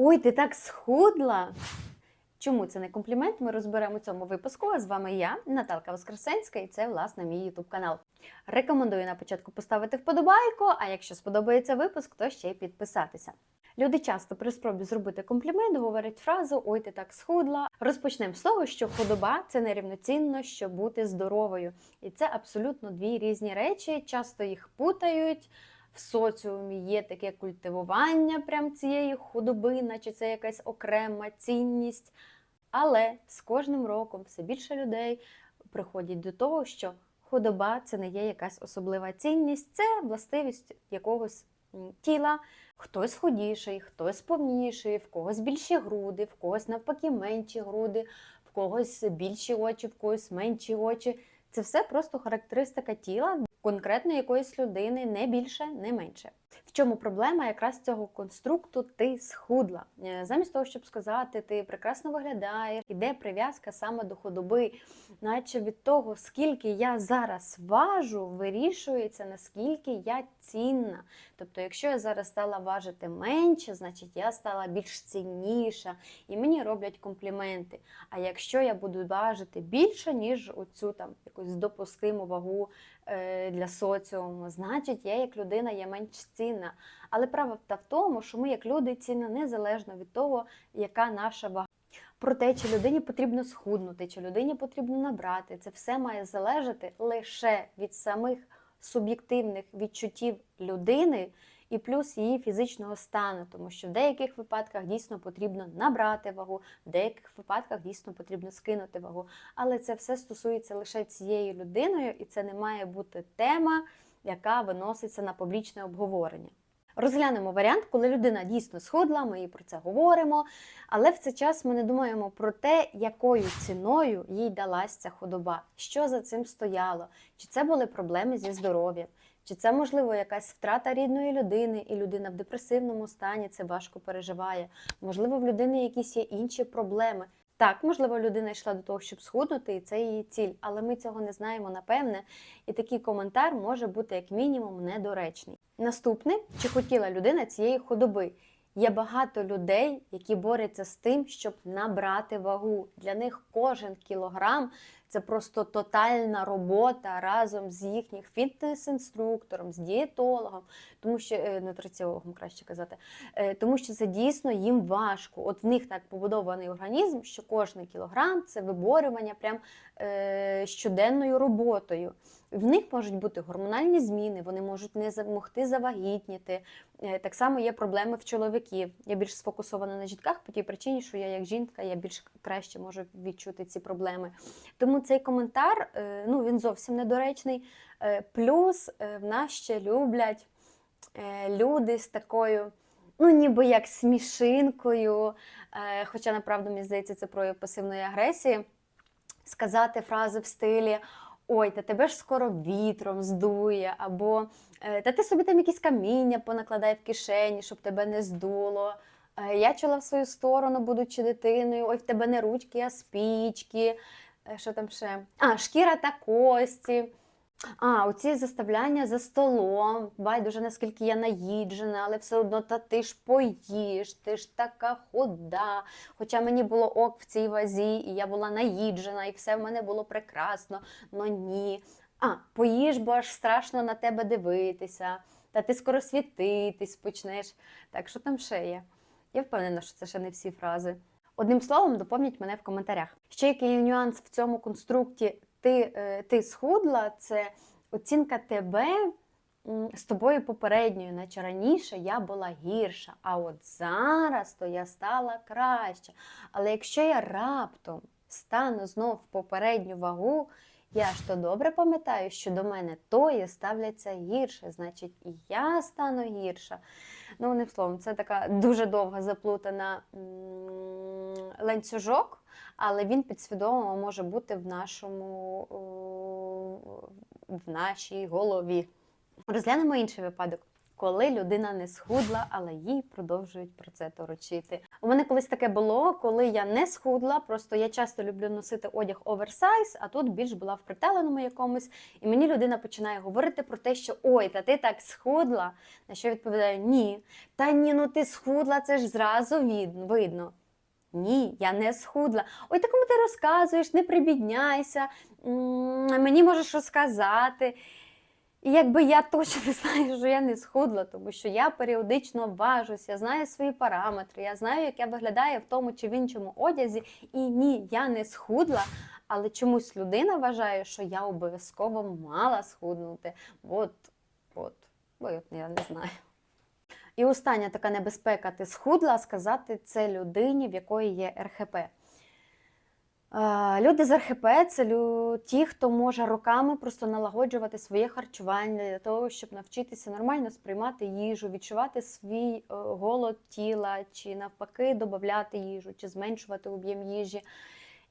Ой, ти так схудла. Чому це не комплімент? Ми розберемо цьому випуску. А з вами я, Наталка Воскресенська, і це власне мій YouTube канал. Рекомендую на початку поставити вподобайку, а якщо сподобається випуск, то ще й підписатися. Люди часто при спробі зробити комплімент говорять фразу Ой, ти так схудла. Розпочнемо з того, що худоба це нерівноцінно, що бути здоровою. І це абсолютно дві різні речі. Часто їх путають. В соціумі є таке культивування прям цієї худоби, наче це якась окрема цінність. Але з кожним роком все більше людей приходять до того, що худоба це не є якась особлива цінність, це властивість якогось тіла. Хтось худіший, хтось повніший, в когось більші груди, в когось навпаки менші груди, в когось більші очі, в когось менші очі. Це все просто характеристика тіла конкретно якоїсь людини, не більше, не менше. В чому проблема якраз цього конструкту ти схудла? Е, Замість того, щоб сказати, ти прекрасно виглядаєш, іде прив'язка саме до худоби, наче від того, скільки я зараз важу, вирішується, наскільки я цінна. Тобто, якщо я зараз стала важити менше, значить я стала більш цінніша, і мені роблять компліменти. А якщо я буду важити більше, ніж оцю там якусь допустиму вагу е, для соціуму, значить я як людина є менш цінна. Але правда в тому, що ми як люди цінні незалежно від того, яка наша вага. Про те, чи людині потрібно схуднути, чи людині потрібно набрати, це все має залежати лише від самих суб'єктивних відчуттів людини і плюс її фізичного стану, тому що в деяких випадках дійсно потрібно набрати вагу, в деяких випадках дійсно потрібно скинути вагу. Але це все стосується лише цією людиною, і це не має бути тема, яка виноситься на публічне обговорення. Розглянемо варіант, коли людина дійсно схудла, ми їй про це говоримо, але в цей час ми не думаємо про те, якою ціною їй далась ця худоба, що за цим стояло, чи це були проблеми зі здоров'ям, чи це, можливо, якась втрата рідної людини, і людина в депресивному стані це важко переживає. Можливо, в людини якісь є інші проблеми. Так, можливо, людина йшла до того, щоб схуднути, і це її ціль, але ми цього не знаємо напевне, і такий коментар може бути як мінімум недоречний. Наступне, чи хотіла людина цієї худоби? Є багато людей, які борються з тим, щоб набрати вагу. Для них кожен кілограм це просто тотальна робота разом з їхнім фітнес-інструктором, з дієтологом, тому що е, нутриціологом краще казати, е, тому що це дійсно їм важко. От в них так побудований організм, що кожний кілограм це виборювання прям е, щоденною роботою. В них можуть бути гормональні зміни, вони можуть не за- могти завагітніти. Е, Так само є проблеми в чоловіків. Я більш сфокусована на жінках по тій причині, що я як жінка я більш краще можу відчути ці проблеми. Тому цей коментар е, ну, він зовсім недоречний. Е, Плюс в нас ще люблять люди з такою. Ну, ніби як смішинкою, хоча направду мені здається, це прояв пасивної агресії, сказати фрази в стилі Ой, та тебе ж скоро вітром здує, або «Е, та ти собі там якісь каміння понакладай в кишені, щоб тебе не здуло. «Е, Я чула в свою сторону, будучи дитиною, ой, в тебе не ручки, а спічки. Е, Що там ще? А, шкіра та кості. А, оці заставляння за столом. Байдуже, наскільки я наїджена, але все одно та ти ж поїш, ти ж така худа. Хоча мені було ок в цій вазі, і я була наїджена, і все в мене було прекрасно. Ну ні. А, поїж, бо аж страшно на тебе дивитися. Та ти скоро світитись почнеш. Так, що там ще є? Я впевнена, що це ще не всі фрази. Одним словом, доповніть мене в коментарях. Ще який нюанс в цьому конструкті ти, е, ти схудла, це оцінка тебе з тобою попередньою, наче раніше я була гірша, а от зараз то я стала краще. Але якщо я раптом стану знов в попередню вагу, я ж то добре пам'ятаю, що до мене тої ставляться гірше, значить, і я стану гірша. Ну, одним словом, це така дуже довга заплутана ланцюжок, але він підсвідомо може бути в нашому в нашій голові. Розглянемо інший випадок. коли людина не схудла, але їй продовжують про це торочити. У мене колись таке було, коли я не схудла, просто я часто люблю носити одяг оверсайз, а тут більш була в приталеному якомусь. І мені людина починає говорити про те, що ой, та ти так схудла. На що я відповідаю: ні. Та ні, ну ти схудла, це ж зразу видно. Ні, я не схудла. Ой, та кому ти розказуєш, не прибідняйся, мені можеш розказати. І якби я точно не знаю, що я не схудла, тому що я періодично важуся, я знаю свої параметри, я знаю, як я виглядаю в тому чи в іншому одязі. І ні, я не схудла, але чомусь людина вважає, що я обов'язково мала схуднути. От, от, бо я не знаю. І остання така небезпека, ти схудла, сказати це людині, в якої є РХП. Е, Люди з РХП це ті, хто може роками просто налагоджувати своє харчування для того, щоб навчитися нормально сприймати їжу, відчувати свій е, голод тіла, чи навпаки додати їжу, чи зменшувати об'єм їжі.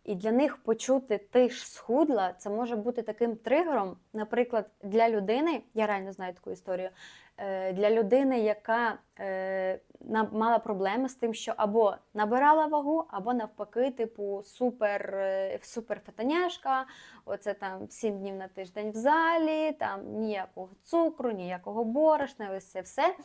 І для них почути ти ж схудла, це може бути таким тригером, наприклад, для людини, я реально знаю таку історію, е, для людини, яка е, мала проблеми з тим, що або набирала вагу, або навпаки, типу, супер, е, супер фетаняшка, оце там 7 днів на тиждень в залі, там ніякого цукру, ніякого борошна, ось це все.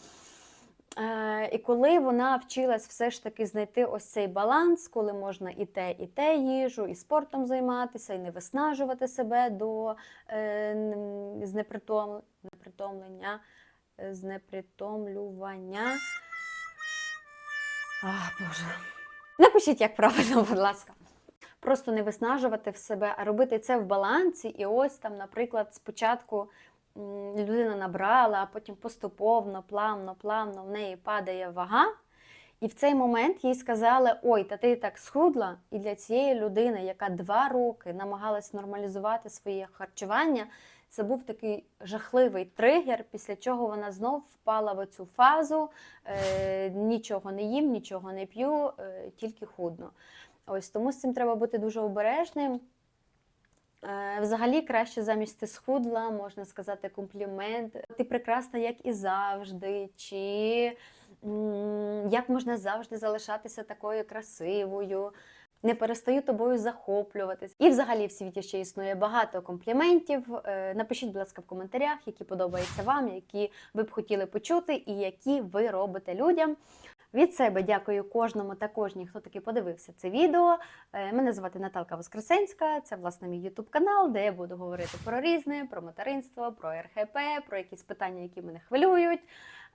Е, І коли вона вчилась все ж таки знайти ось цей баланс, коли можна і те, і те їжу, і спортом займатися, і не виснажувати себе до е, знепритомлення, е, знепритомлювання. А, Боже. Напишіть, як правильно, будь ласка. Просто не виснажувати в себе, а робити це в балансі. І ось там, наприклад, спочатку людина набрала, а потім поступовно, плавно, плавно в неї падає вага. І в цей момент їй сказали: Ой, та ти так схудла. І для цієї людини, яка два роки намагалась нормалізувати своє харчування, це був такий жахливий тригер, після чого вона знов впала в оцю фазу: е, нічого не їм, нічого не п'ю, е, тільки худно. Ось тому з цим треба бути дуже обережним. Е, Взагалі краще замість ти схудла, можна сказати комплімент. Ти прекрасна, як і завжди, чи як можна завжди залишатися такою красивою. Не перестаю тобою захоплюватись. І взагалі в світі ще існує багато компліментів. Е, Напишіть, будь ласка, в коментарях, які подобаються вам, які ви б хотіли почути, і які ви робите людям. Від себе дякую кожному та кожній, хто таки подивився це відео. Е, Мене звати Наталка Воскресенська. Це власне мій ютуб канал, де я буду говорити про різне, про материнство, про РХП, про якісь питання, які мене хвилюють.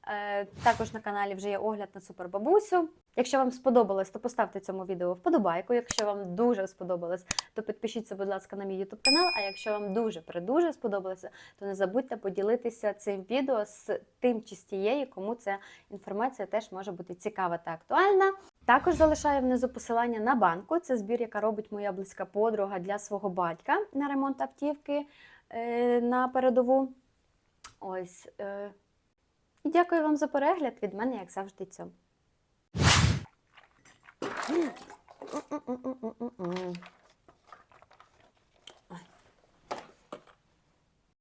Е, Також на каналі вже є огляд на супербабусю. Якщо вам сподобалось, то поставте цьому відео вподобайку. Якщо вам дуже сподобалось, то підпишіться, будь ласка, на мій YouTube канал. А якщо вам дуже придуже сподобалося, то не забудьте поділитися цим відео з тим чи з тією, кому ця інформація теж може бути цікава та актуальна. Також залишаю внизу посилання на банку. Це збір, яка робить моя близька подруга для свого батька на ремонт автівки е, на передову. Ось. Е, і дякую вам за перегляд. Від мене, як завжди, цьом. Mm-mm-mm-mm-mm-mm.